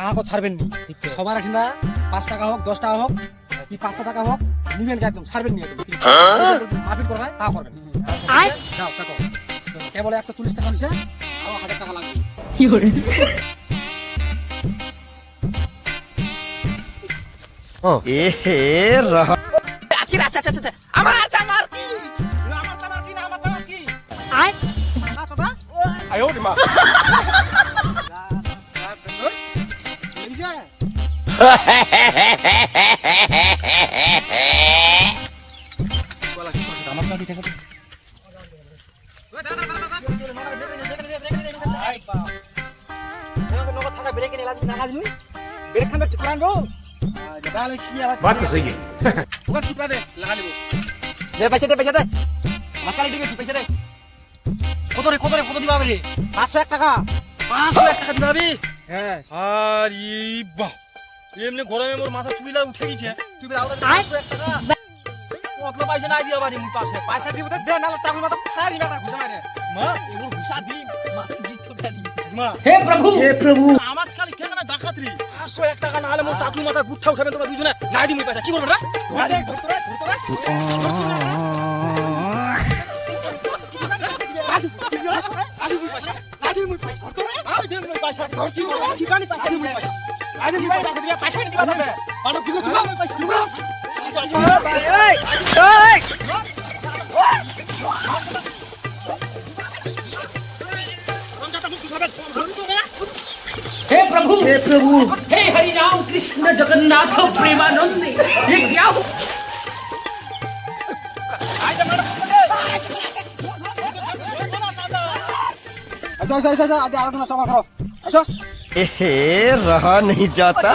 যতলা ছাড়বেন নি সবার আসেন পাঁচ টাকা হোক দশ টাকা হোক কি পাঁচশো টাকা হোক নিবেন একদম নি করবে তা করবেন যাও তা একশো চল্লিশ টাকা নিছে আবার হাজার টাকা লাগবে কি করে? আমার চামার কি না আমার চামার কি না চোদা আয়ো মা বুঝছে আমার কাছে ঠিক बात तो सही है দে পয়সা দে পয়সা দে মাসালা ঠিক আছে পয়সা দে কত রে কত রে কত দিবা রে পাঁচশো এক টাকা 500 টাকা দিবা বে হ্যাঁ আর ই বাহ এমনি গরমে মোর মাথা চুবিলা উঠে গেছে তুই বেলা ওদের 500 টাকা কত পয়সা না দিবা বাড়ি মুই পাশে পয়সা দিব তো দে নালে টাকা মতো ফাড়ি না ঘুষা মারে মা এগুলো ঘুষা দি মা আমার খালি ঠিকানা রে 501 টাকা না হলে মোর টাকু মাথা গুচ্ছা উঠাবেন তোমরা দুজনে না দিমু পয়সা কি রে? না দে ধরতে प्रभु। हे प्रभु। हे हरि राम कृष्ण जगन्नाथ प्रेमानंद। ये क्या ऐसा ऐसा ऐसा आधे आराधना सभा करो। ऐसा। एहे रहा नहीं जाता।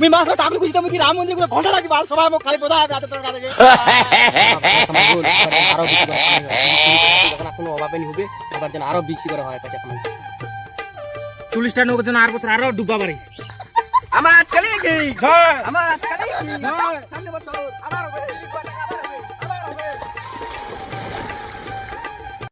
మీ మాస్టర్ ఠాకులు కూర్చుంటే మీకు రామ మందిరం కూడా కొండ రాకి వాళ్ళ సభ కాలి పోదా যেন আরও বিক্রি করা হয় পাশে এখন আর বছর আরও ডুববা আমার আজকালই আমার